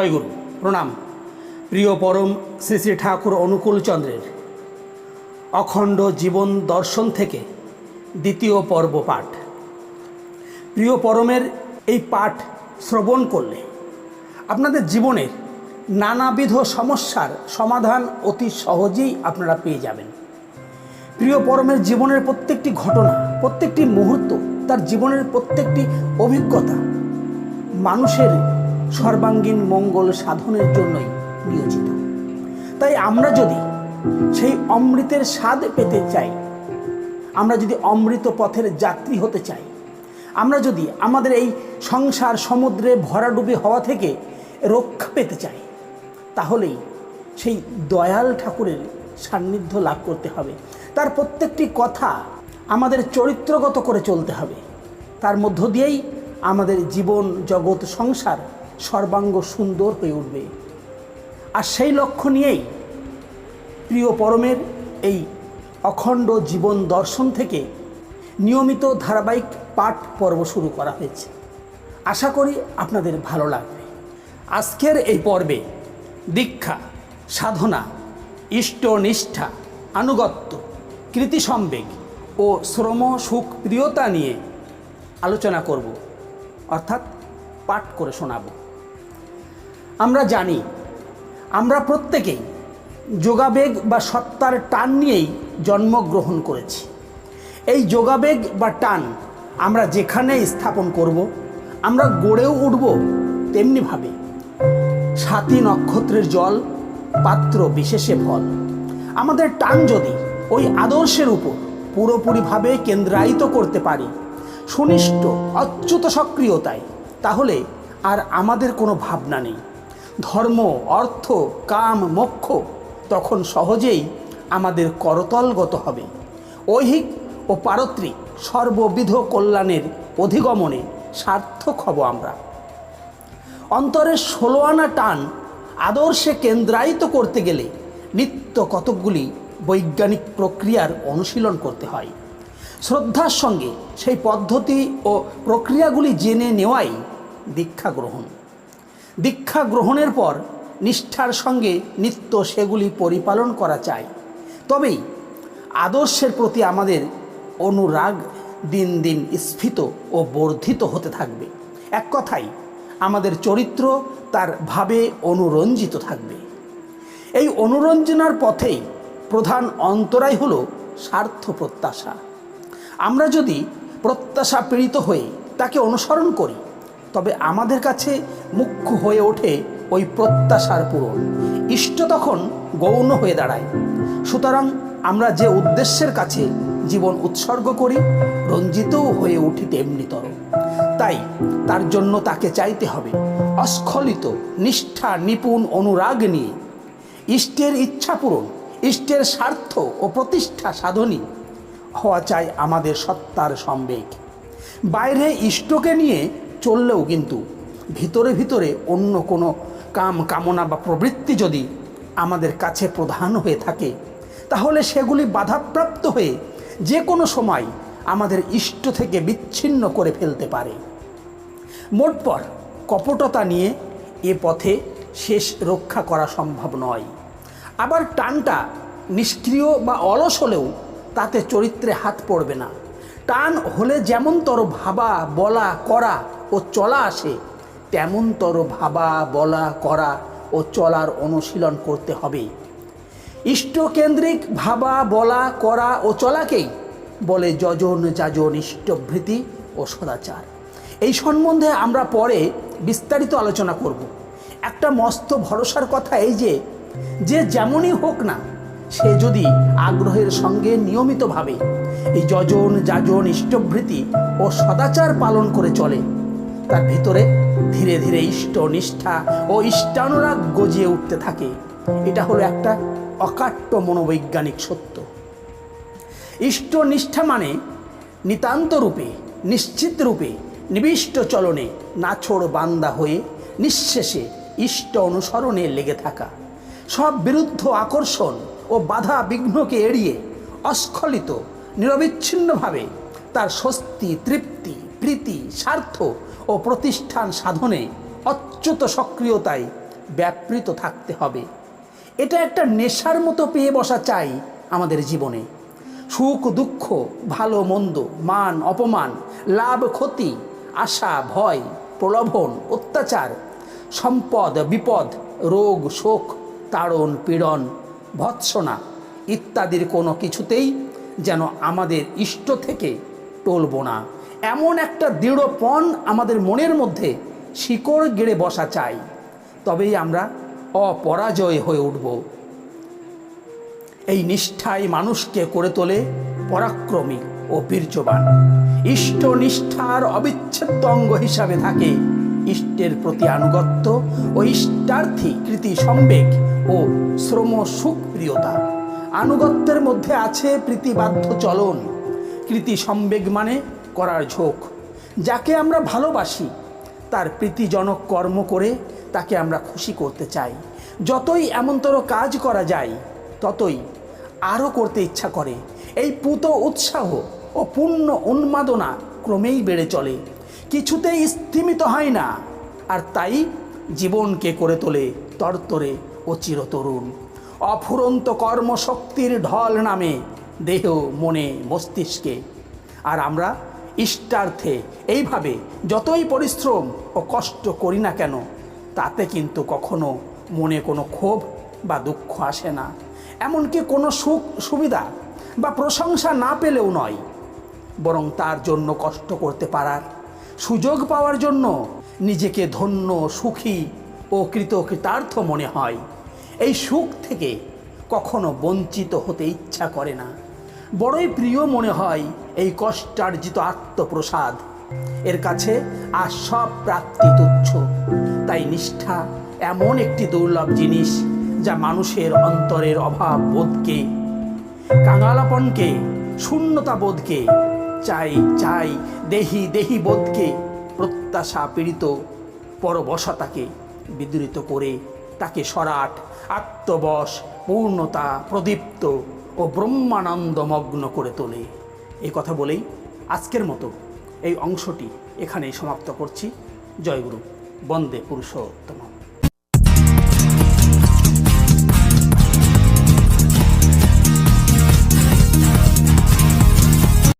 জয়গুরু। প্রণাম। প্রিয় পরম শ্রী শ্রী ঠাকুর অনুকূল চন্দ্রের। অখণ্ড জীবন দর্শন থেকে দ্বিতীয় পর্ব পাঠ। প্রিয় পরমের এই পাঠ শ্রবণ করলে আপনাদের জীবনের নানাবিধ সমস্যার সমাধান অতি সহজেই আপনারা পেয়ে যাবেন। প্রিয় পরমের জীবনের প্রত্যেকটি ঘটনা, প্রত্যেকটি মুহূর্ত, তার জীবনের প্রত্যেকটি অভিজ্ঞতা মানুষের সর্বাঙ্গীন মঙ্গল সাধনের জন্যই নিয়োজিত। তাই আমরা যদি সেই অমৃতের স্বাদ পেতে চাই, আমরা যদি অমৃত পথের যাত্রী হতে চাই, আমরা যদি আমাদের এই সংসার সমুদ্রে ভরাডুবি হওয়া থেকে রক্ষা পেতে চাই, তাহলেই সেই দয়াল ঠাকুরের সান্নিধ্য লাভ করতে হবে। তার প্রত্যেকটি কথা আমাদের চরিত্রগত করে চলতে হবে। তার মধ্য দিয়েই আমাদের জীবন, জগৎ, সংসার সর্বাঙ্গ সুন্দর হয়ে উঠবে। আর সেই লক্ষ্য নিয়েই প্রিয় পরমের এই অখণ্ড জীবন দর্শন থেকে নিয়মিত ধারাবাহিক পাঠ পর্ব শুরু করা হয়েছে। আশা করি আপনাদের ভালো লাগবে। আজকের এই পর্বে দীক্ষা, সাধনা ইষ্টনিষ্ঠা আনুগত্য কৃতিসম্বেগ ও শ্রম সুখ প্রিয়তা নিয়ে আলোচনা করব। অর্থাৎ পাঠ করে শোনাব। আমরা জানি, আমরা প্রত্যেকেই যোগাবেগ বা সত্তার টান নিয়েই জন্মগ্রহণ করেছি। এই যোগাবেগ বা টান আমরা যেখানে স্থাপন করব, আমরা গড়েও উঠব তেমনিভাবে সাতই নক্ষত্রের জল, পাত্র বিশেষে ফল। আমাদের টান যদি ওই আদর্শের উপর পুরোপুরিভাবে কেন্দ্রায়িত করতে পারি, সুনিষ্ট, অচ্যুত সক্রিয়তায়, তাহলে আর আমাদের কোনো ভাবনা নেই। ধর্ম, অর্থ, কাম, মোক্ষ তখন সহজেই আমাদের করতলগত হবে। ঐহিক ও পারত্রিক সর্ববিধ কল্যাণের অধিগমনে সার্থক হব আমরা। অন্তরের ষোলো আনা টান আদর্শে কেন্দ্রায়িত করতে গেলে নিত্য কতকগুলি বৈজ্ঞানিক প্রক্রিয়ার অনুশীলন করতে হয়। শ্রদ্ধার সঙ্গে সেই পদ্ধতি ও প্রক্রিয়াগুলি জেনে নেওয়াই দীক্ষা গ্রহণ। দীক্ষা গ্রহণের পর নিষ্ঠার সঙ্গে নিত্য সেগুলি পরিপালন করা চাই। তবেই আদর্শের প্রতি আমাদের অনুরাগ দিন দিন স্ফীত ও বর্ধিত হতে থাকবে। এক কথাই আমাদের চরিত্র তার ভাবে অনুরঞ্জিত থাকবে। এই অনুরঞ্জনার পথেই প্রধান অন্তরাই হল স্বার্থ প্রত্যাশা। আমরা যদি প্রত্যাশা পীড়িত হয়ে তাকে অনুসরণ করি তবে আমাদের কাছে মুখ্য হয়ে ওঠে ওই প্রত্যাশার পূরণ। ইষ্ট তখন গৌণ হয়ে দাঁড়ায়। সুতরাং আমরা যে উদ্দেশ্যের কাছে জীবন উৎসর্গ করি, রঞ্জিতও হয়ে উঠি তেমনিতর। তাই তার জন্য তাকে চাইতে হবে অস্খলিত, নিষ্ঠা, নিপুণ অনুরাগ নিয়ে। ইষ্টের ইচ্ছা পূরণ, ইষ্টের স্বার্থ ও প্রতিষ্ঠা সাধনী হওয়া চাই আমাদের সত্তার সম্বেগ। বাইরে ইষ্টকে নিয়ে চললেও কিন্তু ভিতরে ভিতরে অন্য কোনো কাম কামনা বা প্রবৃত্তি যদি আমাদের কাছে প্রধান হয়ে থাকে, তাহলে সেগুলি বাধাপ্রাপ্ত হয়ে যে কোনো সময় আমাদের ইষ্ট থেকে বিচ্ছিন্ন করে ফেলতে পারে। মোটপর কপটতা নিয়ে এ পথে শেষ রক্ষা করা সম্ভব নয়। আবার টানটা নিষ্ক্রিয় বা অলস হলেও তাতে চরিত্রে হাত পড়বে না। টান হলে যেমনতর ভাবা, বলা, করা ও চলা আসে, তেমনতর ভাবা, বলা, করা ও চলার অনুশীলন করতে হবে। ইষ্টকেন্দ্রিক ভাবা, বলা, করা ও চলাকেই বলে যজন যাজন ইষ্টভৃতি ও সদাচার। এই সম্বন্ধে আমরা পরে বিস্তারিত আলোচনা করব। একটা মস্ত ভরসার কথা এই যে যে যেমনই হোক না, সে যদি আগ্রহের সঙ্গে নিয়মিতভাবে এই যজন যাজন ইষ্টভৃতি ও সদাচার পালন করে চলে তার ভিতরে ধীরে ধীরে ইষ্ট নিষ্ঠা ও ইষ্টানুরাগ গজিয়ে উঠতে থাকে। এটা হলো একটা অকাট্য মনোবৈজ্ঞানিক সত্য। ইষ্ট নিষ্ঠা মানে নিতান্ত রূপে, নিশ্চিত রূপে, নিবিষ্ট চলনে নাছোড় বান্দা হয়ে নিঃশেষে ইষ্ট অনুসরণে লেগে থাকা। সব বিরুদ্ধ আকর্ষণ ও বাধা বিঘ্নকে এড়িয়ে অস্খলিত, নিরবিচ্ছিন্নভাবে তার স্বস্তি, তৃপ্তি, প্রীতি, স্বার্থ ও প্রতিষ্ঠান সাধনে অচ্যুত সক্রিয়তায় ব্যাপৃত থাকতে হবে। এটা একটা নেশার মতো পেয়ে বসা চাই আমাদের জীবনে। সুখ, দুঃখ, ভালো, মন্দ, মান, অপমান, লাভ, ক্ষতি, আশা, ভয়, প্রলোভন, অত্যাচার, সম্পদ, বিপদ, রোগ, শোক, তাড়ন, পীড়ন, ভৎসনা ইত্যাদির কোনো কিছুতেই যেন আমাদের ইষ্ট থেকে টলব না। এমন একটা দৃঢ়পণ আমাদের মনের মধ্যে শিকড় গেড়ে বসা চাই, তবেই আমরা অপরাজয় হয়ে উঠব। এই নিষ্ঠাই মানুষকে করে তোলে পরাক্রমী ও বীর্যবান। ইষ্ট নিষ্ঠার অবিচ্ছেদ্য অঙ্গ হিসাবে থাকে ইষ্টের প্রতি আনুগত্য ও ইষ্টার্থী কৃতি সম্বেগ ও শ্রম সুখপ্রিয়তা আনুগত্যের মধ্যে আছে প্রীতিবাধ্য চলন। কৃতি সম্বেগ মানে করার ঝোঁক। যাকে আমরা ভালোবাসি, তার প্রীতিজনক কর্ম করে তাকে আমরা খুশি করতে চাই। যতই এমনতর কাজ করা যায়, ততই আরও করতে ইচ্ছা করে। এই পুত উৎসাহ ও পূর্ণ উন্মাদনা ক্রমেই বেড়ে চলে। কিছুতেই স্থিমিত হয় না, আর তাই জীবনকে করে তোলে তরতরে ও চিরতরুণ। অফুরন্ত কর্মশক্তির ঢল নামে দেহ, মনে, মস্তিষ্কে। আর আমরা ইষ্টার্থে। এইভাবে যতই পরিশ্রম ও কষ্ট করি না কেন, তাতে কিন্তু কখনো মনে কোনো ক্ষোভ বা দুঃখ আসে না। এমনকি কোনো সুখ, সুবিধা বা প্রশংসা না পেলেও নয়, বরং তার জন্য কষ্ট করতে পারার সুযোগ পাওয়ার জন্য নিজেকে ধন্য, সুখী ও কৃতকৃতার্থ মনে হয়। এই সুখ থেকে কখনো বঞ্চিত হতে ইচ্ছা করে না। বড়ই প্রিয় মনে হয় এই কষ্টার্জিত আত্মপ্রসাদ। এর কাছে আর সব প্রাপ্তি তুচ্ছ। তাই নিষ্ঠা এমন একটি দুর্লভ জিনিস যা মানুষের অন্তরের অভাব বোধকে, কাঙালাপনকে, শূন্যতা বোধকে, চাই চাই দেহি দেহি বোধকে, প্রত্যাশা পীড়িত পরবশতাকে বিদ্রুত করে তাকে সরাট, আত্মবশ, পূর্ণতা প্রদীপ্ত ও ব্রহ্মানন্দমগ্ন করে তোলে। এই কথা বলেই আজকের মতো এই অংশটি এখানেই সমাপ্ত করছি। জয়গুরু। বন্দে পুরুষোত্তম